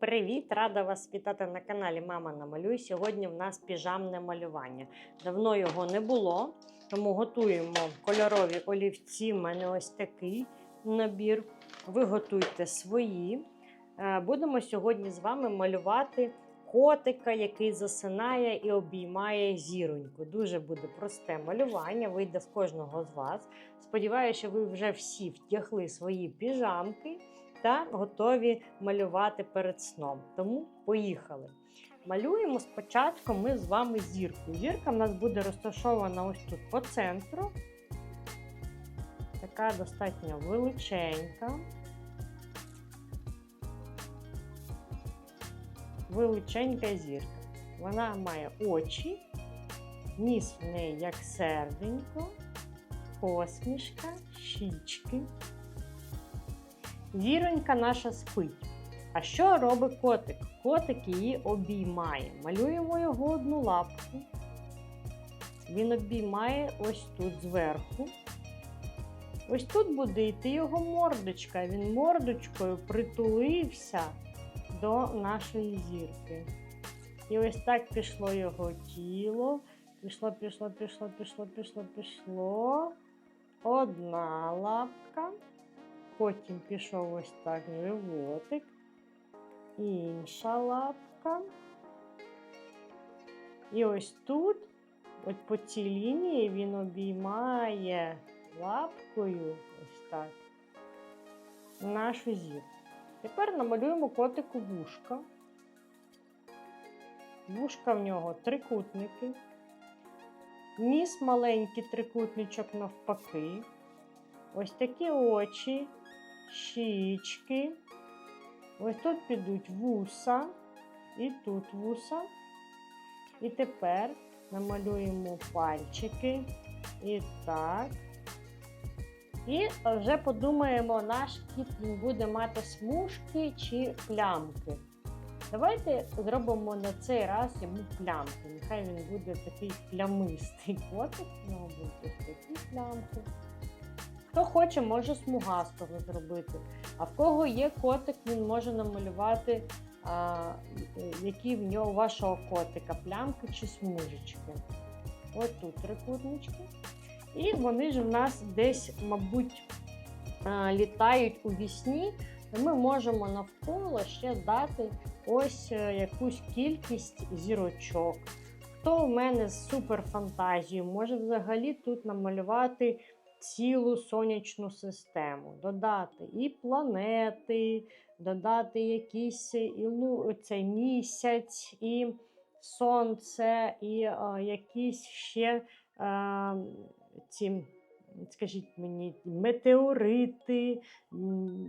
привіт! Рада вас вітати на каналі Мама Намалюй. Сьогодні в нас піжамне малювання. Давно його не було, тому готуємо кольорові олівці. У мене ось такий набір. Ви готуйте свої. Е, Будемо сьогодні з вами малювати котика, який засинає і обіймає зіроньку. Дуже буде просте малювання, вийде в кожного з вас. Сподіваюся, що ви вже всі втягли свої піжамки та готові малювати перед сном. Тому поїхали. Малюємо спочатку ми з вами зірку. Зірка в нас буде розташована ось тут по центру. Така достатньо величенька. Величенька зірка. Вона має очі, ніс в неї як серденько, посмішка, щічки. Зіронька наша спить. А що робить котик? Котик її обіймає. Малюємо його одну лапку. Він обіймає ось тут зверху. Ось тут буде йти його мордочка. Він мордочкою притулився до нашої зірки. І ось так пішло його тіло. Пішло, пішло, пішло, пішло, пішло, пішло. Одна лапка. Потім пішов ось так животик. Інша лапка. І ось тут, от по цій лінії, він обіймає лапкою ось так нашу зірку. Тепер намалюємо котику вушка. Вушка в нього трикутники. Ніс маленький трикутничок навпаки. Ось такі очі, щічки. Ось тут підуть вуса, і тут вуса. І тепер намалюємо пальчики. І так. І вже подумаємо, наш кіт буде мати смужки чи плямки. Давайте зробимо на цей раз йому плямки. Нехай він буде такий плямистий котик. У нього будуть ось такі плямки. Хто хоче, може смугастого зробити. А в кого є котик, він може намалювати, а, які в нього вашого котика плямки чи смужечки. Ось тут трикутнички. І вони ж в нас десь, мабуть, літають у вісні. Ми можемо навколо ще дати ось е, якусь кількість зірочок. Хто у мене з суперфантазією, може взагалі тут намалювати цілу сонячну систему, додати і планети, додати якийсь і лу- цей місяць, і сонце, і а, якісь ще а, ці, скажіть мені, метеорити,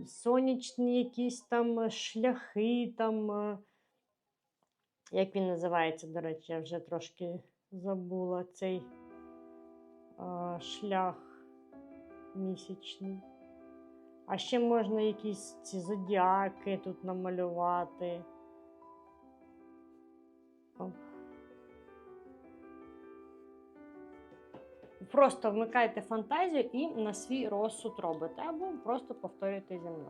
сонячні якісь там шляхи, там, е, як він називається, до речі, я вже трошки забула цей а, шлях місячний. А ще можна якісь ці зодіаки тут намалювати. Просто вмикайте фантазію і на свій розсуд робите, або просто повторюйте зі мною.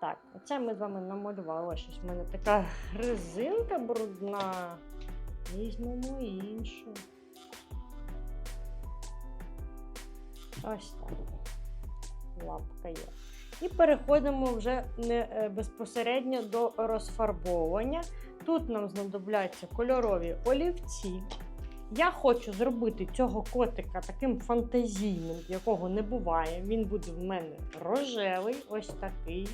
Так, оце ми з вами намалювали. Щось в мене така резинка брудна. Візьмемо іншу. Ось так. Лапка є. І переходимо вже е, безпосередньо до розфарбовування. Тут нам знадобляться кольорові олівці. Я хочу зробити цього котика таким фантазійним, якого не буває. Він буде в мене рожевий, ось такий,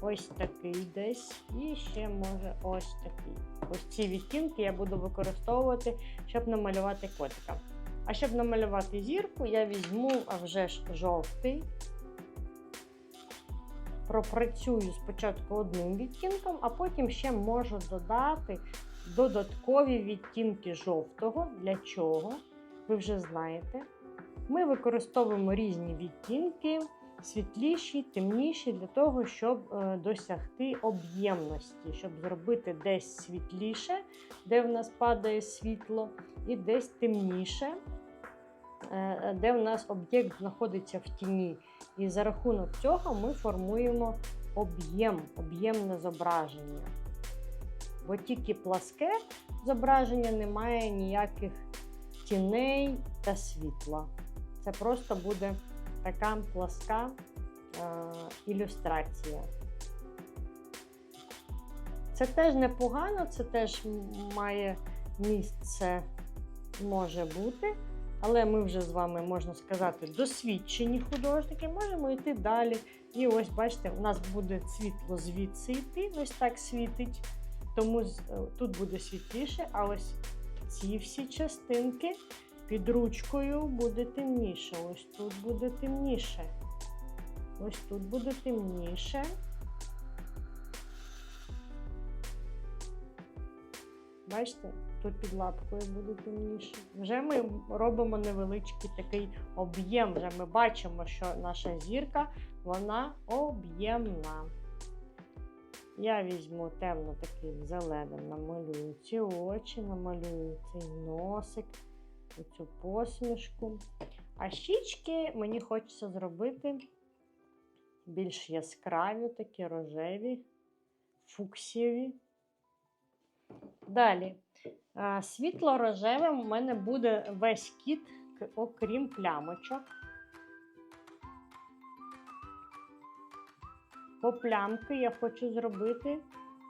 ось такий десь. І ще може ось такий. Ось ці відтінки я буду використовувати, щоб намалювати котика. А щоб намалювати зірку, я візьму а вже ж жовтий. Пропрацюю спочатку одним відтінком, а потім ще можу додати додаткові відтінки жовтого. Для чого? Ви вже знаєте. Ми використовуємо різні відтінки, світліші, темніші, для того, щоб е, досягти об'ємності, щоб зробити десь світліше, де в нас падає світло, і десь темніше, де в нас об'єкт знаходиться в тіні. І за рахунок цього ми формуємо об'єм, об'ємне зображення. Бо тільки пласке зображення не має ніяких тіней та світла. Це просто буде така пласка е, ілюстрація. Це теж непогано, це теж має місце може бути. Але ми вже з вами, можна сказати, досвідчені художники, можемо йти далі. І ось, бачите, у нас буде світло звідси йти, ось так світить. Тому е, тут буде світліше, а ось ці всі частинки під ручкою буде темніше. Ось тут буде темніше. Ось тут буде темніше. Бачите, тут під лапкою буде темніше. Вже ми робимо невеличкий такий об'єм. Вже ми бачимо, що наша зірка вона об'ємна. Я візьму темно таким зеленим, намалюю ці очі, намалюю цей носик, цю посмішку. А щічки мені хочеться зробити більш яскраві, такі рожеві, фуксієві. Далі. А, Світло-рожевим у мене буде весь кіт, окрім плямочок. По плямки я хочу зробити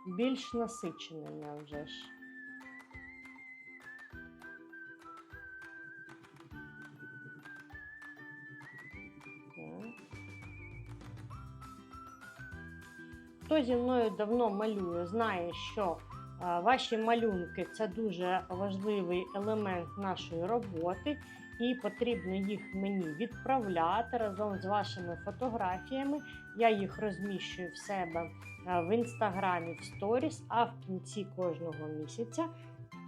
більш насиченими вже ж. Хто зі мною давно малює, знає, що ваші малюнки це дуже важливий елемент нашої роботи, і потрібно їх мені відправляти разом з вашими фотографіями. Я їх розміщую в себе в інстаграмі в сторіс, а в кінці кожного місяця.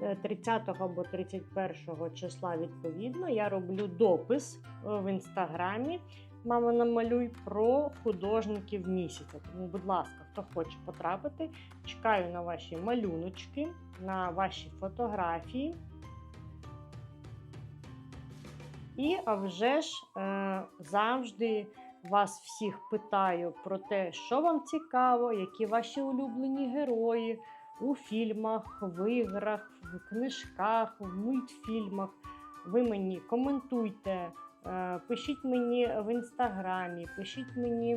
е, 30 або 31 числа відповідно я роблю допис е, в інстаграмі Мама намалюй про художників місяця. Тому, будь ласка, хто хоче потрапити, чекаю на ваші малюночки, на ваші фотографії. І а вже ж е, завжди вас всіх питаю про те, що вам цікаво, які ваші улюблені герої у фільмах, в іграх, в книжках, в мультфільмах. Ви мені коментуйте. Е, Пишіть мені в інстаграмі, пишіть мені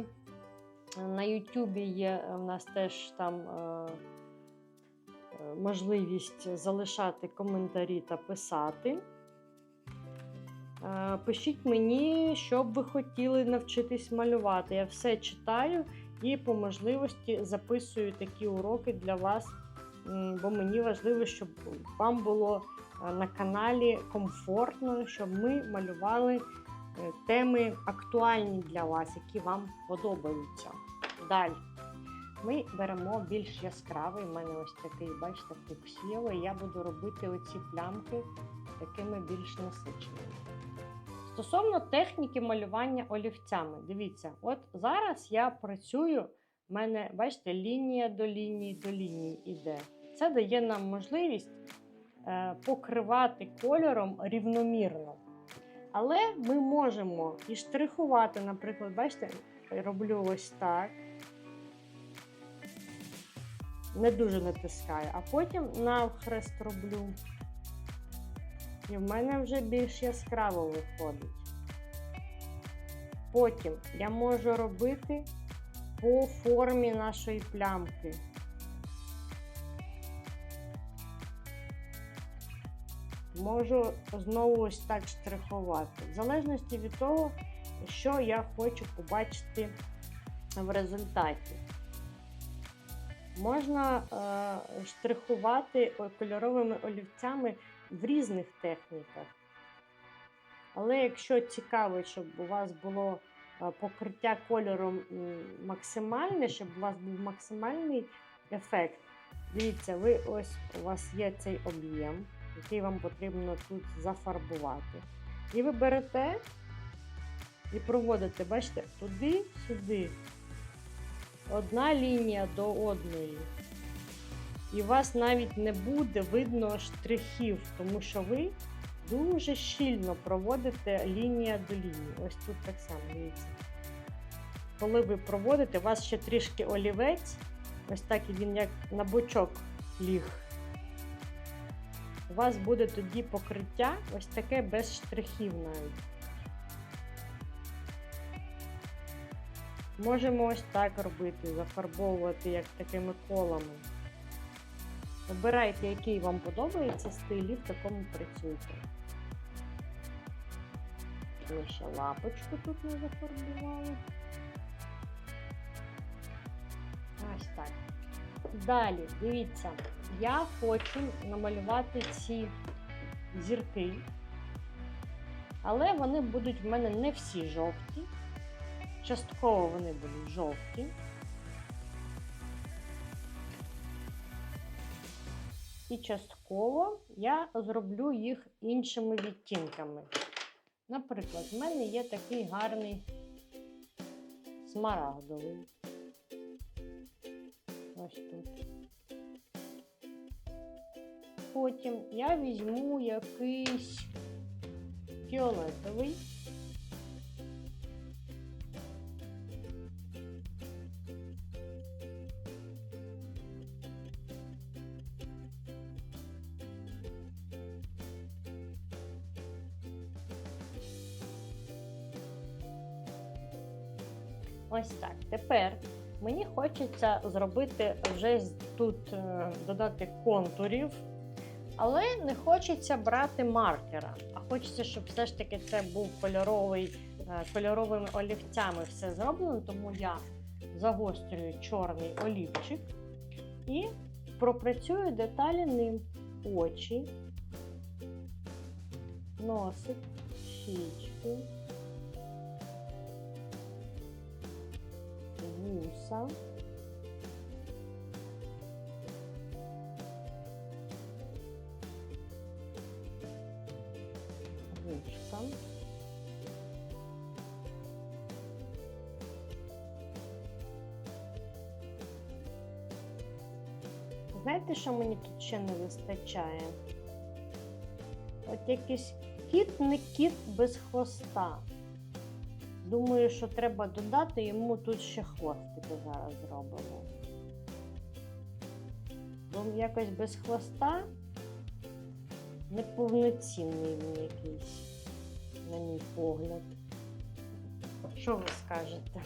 е, на Ютубі є у нас теж там е, е, можливість залишати коментарі та писати. Е, Пишіть мені, що б ви хотіли навчитись малювати. Я все читаю і по можливості записую такі уроки для вас, бо мені важливо, щоб вам було е, на каналі комфортно, щоб ми малювали е, теми актуальні для вас, які вам подобаються. Далі. Ми беремо більш яскравий, у мене ось такий, бачите, фуксієвий. Я буду робити оці плямки такими більш насиченими. Стосовно техніки малювання олівцями, дивіться, от зараз я працюю, в мене, бачите, лінія до лінії до лінії іде. Це дає нам можливість е, покривати кольором рівномірно. Але ми можемо і штрихувати, наприклад, бачите, роблю ось так. Не дуже натискаю, а потім навхрест роблю. І в мене вже більш яскраво виходить. Потім я можу робити по формі нашої плямки. Можу знову ось так штрихувати. В залежності від того, що я хочу побачити в результаті. Можна е, штрихувати кольоровими олівцями в різних техніках. Але якщо цікаво, щоб у вас було е, покриття кольором максимальне, щоб у вас був максимальний ефект, дивіться, ви ось у вас є цей об'єм, який вам потрібно тут зафарбувати. І ви берете і проводите, бачите, туди-сюди. Одна лінія до одної. І у вас навіть не буде видно штрихів, тому що ви дуже щільно проводите лінія до лінії. Ось тут так само, дивіться. коли ви проводите, у вас ще трішки олівець, ось так він як на бочок ліг. У вас буде тоді покриття ось таке без штрихів навіть. Можемо ось так робити, зафарбовувати як такими колами. Обирайте, який вам подобається стиль, і в такому працюйте. Ми ще лапочку тут не зафарбували. Ось так. Далі, дивіться, я хочу намалювати ці зірки, але вони будуть в мене не всі жовті. Частково вони будуть жовті. І частково я зроблю їх іншими відтінками. Наприклад, в мене є такий гарний смарагдовий. Ось тут. Потім я візьму якийсь фіолетовий. Ось так. Тепер мені хочеться зробити вже тут е, додати контурів, але не хочеться брати маркера. А хочеться, щоб все ж таки це був кольоровий, е, кольоровими олівцями все зроблено, тому я загострюю чорний олівчик і пропрацюю деталі ним очі, носик, щічки. вуса. Вушка. Знаєте, що мені тут ще не вистачає? От якийсь кіт не кіт без хвоста. Думаю, що треба додати йому тут ще хвостики зараз зробимо. Бо якось без хвоста неповноцінний він якийсь, на мій погляд. Що ви скажете?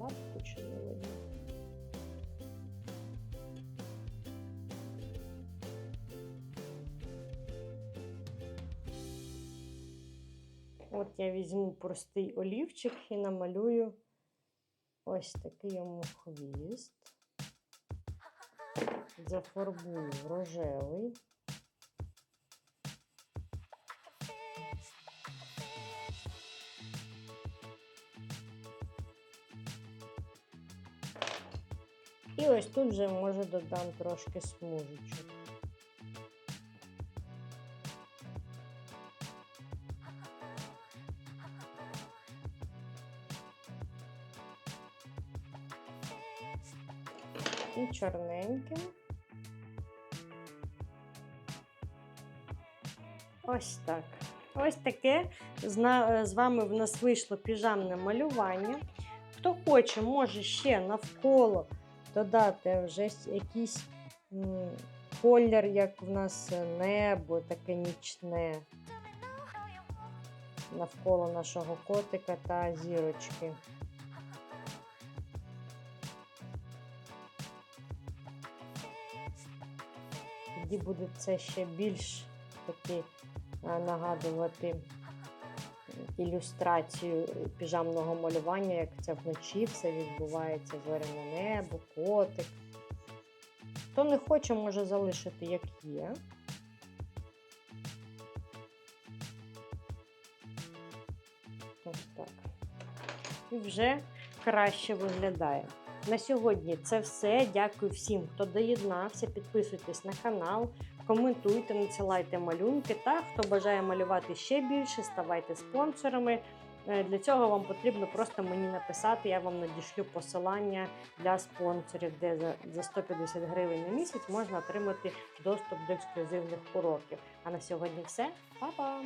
Лапку чи не видно? От я візьму простий олівчик і намалюю ось такий йому хвіст. Зафарбую рожевий. І ось тут вже може додам трошки смужечок. і чорненьким. Ось так. Ось таке з вами в нас вийшло піжамне малювання. Хто хоче, може ще навколо додати вже якийсь колір, як в нас е, небо, таке нічне. Навколо нашого котика та зірочки. Тоді буде це ще більш таки е, нагадувати ілюстрацію піжамного малювання, як це вночі все відбувається, зоряне небо, котик. Хто не хоче, може залишити як є. Ось так. І вже краще виглядає. На сьогодні це все. Дякую всім, хто доєднався. Підписуйтесь на канал, коментуйте, надсилайте малюнки. Та хто бажає малювати ще більше, ставайте спонсорами. Е, Для цього вам потрібно просто мені написати. Я вам надішлю посилання для спонсорів, де за- за 150 гривень на місяць можна отримати доступ до ексклюзивних уроків. А на сьогодні все. Па-па!